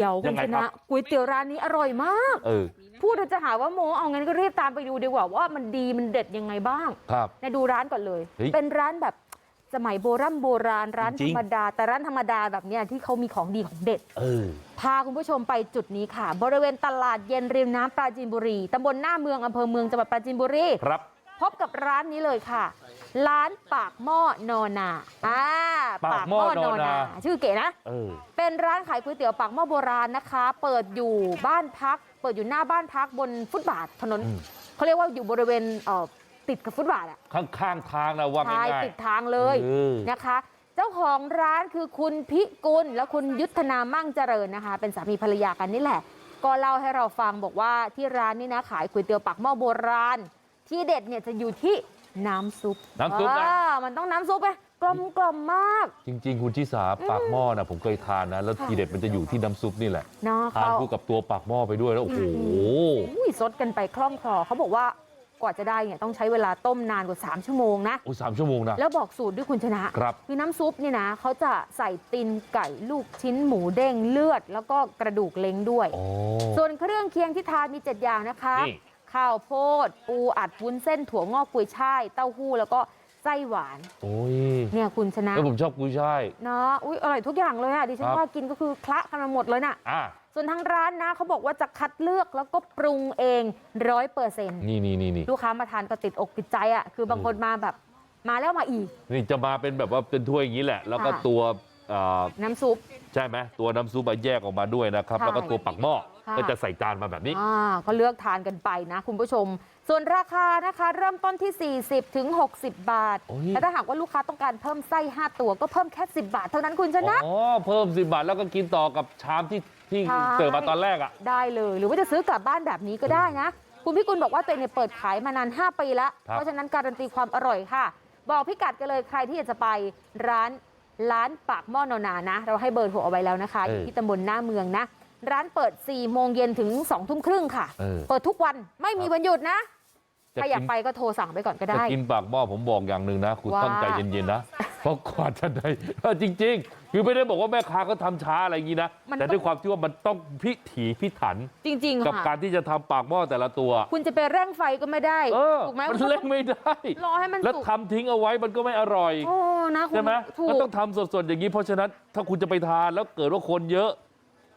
เดี๋ยวคุยัณงไงชครันะบก๋วยเตี๋ยวร้านนี้อร่อยมากเออพูดแล้วจะหาว่าโมเอางั้นก็รีบตามไปดูดีกว่าว่ามันดีมันเด็ดยังไงบ้างครับนะดูร้านก่อนเลยเฮ้ยเป็นร้านแบบสมัยโบราณโบราณร้านจริธรงรมดา แต่ร้านธรรมดาแบบเนี้ยที่เขามีของดีของเด็ดเออพาคุณผู้ชมไปจุดนี้ค่ะ บริเวณตลาดเย็นริมน้ำปราจีนบุรีตำบลหน้าเมืองอำเภอเมืองจังหวัดปราจีนบุรีครับ พบกับร้านนี้เลยค่ะ ร้านปากหม้อนอนาอ่าปากหม้อนอนาชื่อเก๋นะเออเป็นร้านขายก๋วยเตี๋ยวปากหม้อโบราณนะคะ เปิดอยู่บ้านพัก เปิดอยู่หน้าบ้านพักบนฟุตบาทถนนอืมเขาเรียกว่าอยู่บริเวณเอ่อติดกับฟุตบาทอะข้างๆทางนะว่าท้ายง่ายติดทางเลยเออนะคะ เจ้าของร้านคือคุณพิกุลและคุณยุทธนามั่งเจริญนะคะ เป็นสามีภรรยากันนี่แหละ ก็เล่าให้เราฟังบอกว่าที่ร้านนี้นะขายก๋วยเตี๋ยวปากหม้อโบราณ ที่เด็ดเนี่ยจะอยู่ที่น้ำซุปน้ำซุปนะอ่ามันต้องน้ำซุปไงกลมกล่อมมากๆจริง ๆ คุณชิสาปากหม้อนะผมเคยทานนะแล้วค่ะทีเด็ดมันจะอยู่ที่น้ำซุปนี่แหละเนาะทานเขาคู่กับตัวปากหม้อไปด้วยแล้วโอ้โหอุ้ยซดกันไปคล่องคลอเขาบอกว่ากว่าจะได้เนี่ยต้องใช้เวลาต้มนานกว่า 3 ชั่วโมงนะโอ้สามชั่วโมงนะ แล้วบอกสูตรด้วยคุณชนะครับคือน้ำซุปเนี่ยนะเขาจะใส่ตีนไก่ลูกชิ้นหมูเด้งเลือด แล้วก็กระดูกเล้งด้วยโอ้ส่วนเครื่องเคียงที่ทานมี 7 อย่างนะคะนี่ ข้าวโพดปูอัดวุ้นเส้นถั่วงอกกุยช่ายเต้าหู้แล้วก็ไส้หวานโอ้ยเนี่ยคุณชนะแล้วผมชอบกุ้ยช่ายเนาะอุ้ยอร่อยทุกอย่างเลยอะดิฉัคนรับว่ากินก็คือคละกันมาหมดเลยน่ะอะส่วนทางร้านนะเขาบอกว่าจะคัดเลือกแล้วก็ปรุงเองร้อยเปอร์เซ็นต์นี่นี่นี่นี่ลูกค้ามาทานก็ติดอกติดใจอะคือบางคนมาแบบมาแล้วมาอีก นี่จะมาเป็นแบบว่าเป็นถ้วยอย่างนี้แหละ แล้วก็ค่ะตัวเอ่อ น้ำซุปใช่ไหมตัวน้ำซุปมาแยกออกมาด้วยนะครับใช่แล้วก็ตัวปักหม้อค่ะก็จะใส่จานมาแบบนี้อ่าก็เลือกทานกันไปนะคุณผู้ชม ส่วนราคานะคะ เริ่มต้นที่ 40ถึง60 บาทโอ้ยแต่ถ้าหากว่าลูกค้าต้องการเพิ่มไส้ 5 ตัวก็เพิ่มแค่ 10 บาทเท่านั้นคุณชนะอ๋อเพิ่มสิบบาทแล้วก็กินต่อกับชามที่ที่ใช่เสิร์ฟมาตอนแรกอะได้เลย หรือว่าจะซื้อกลับบ้านแบบนี้ก็ได้นะคุณพิกุลบอกว่าตัวเองเนี่ยเปิดขายมานาน 5 ปีแล้วครับเพราะฉะนั้นการันตีความอร่อยค่ะ บอกพิกัดกันเลยใครที่อยากจะไปร้าน ร้านปากหม้อนอนานะ เราให้เบอร์โทรเอาไว้แล้วนะคะ อยู่ที่ตำบลหน้าเมืองนะ ร้านเปิด4โมงเย็นถึง2ทุ่มครึ่งค่ะเออเปิดทุกวันไม่มีวันหยุดนะจะใครอยากกินไปก็โทรสั่งไปก่อนก็จะได้กินปากหม้อผมบอกอย่างหนึ่งนะคุณว่าต้องใจเย็นๆนะเพราะกว่าจะได้เออจริง ๆ คือไม่ได้บอกว่าแม่ค้าก็ทำช้าอะไรอย่างนี้นะมันแต่ต้องด้วยความที่ว่ามันต้องพิถีพิถัน จริงๆกับค่ะการที่จะทำปากหม้อแต่ละตัว คุณจะไปเร่งไฟก็ไม่ได้เออถูกไหมมันก็เล่งไม่ได้รอให้มันแล้วสุกทำทิ้งเอาไว้มันก็ไม่อร่อยโอ้ นะคุณใช่ไหมถูมันกต้องทำสดๆอย่างนี้เพราะฉะนั้นถ้าคุณจะไปทานแล้วเกิดว่าคนเยอะ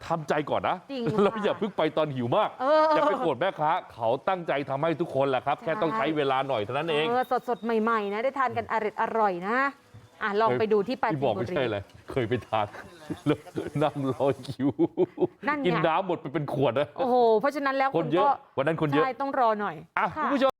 ทำใจก่อนนะจริงแล้วค่ะอย่าเพิ่งไปตอนหิวมากเอออย่าไปโกรธแม่ค้าเขาตั้งใจทำให้ทุกคนแหละครับ แค่ต้องใช้เวลาหน่อยเท่านั้นเองเออสดสดๆใหม่ๆนะได้ทานกันอร่อยอร่อยนะอะลองไปดูที่ปราที่จีบอกนบุไม่รีใช่เลยเคยไปทานแล้วนั่งรอคิวนั่นไงกินน้ำหมดไปเป็นขวดนะโอ้โหเพราะฉะนั้นแล้วคนเยอะก็วันนั้นคนเยอะใช่ต้องรอหน่อยอะค่ะคุณผู้ชม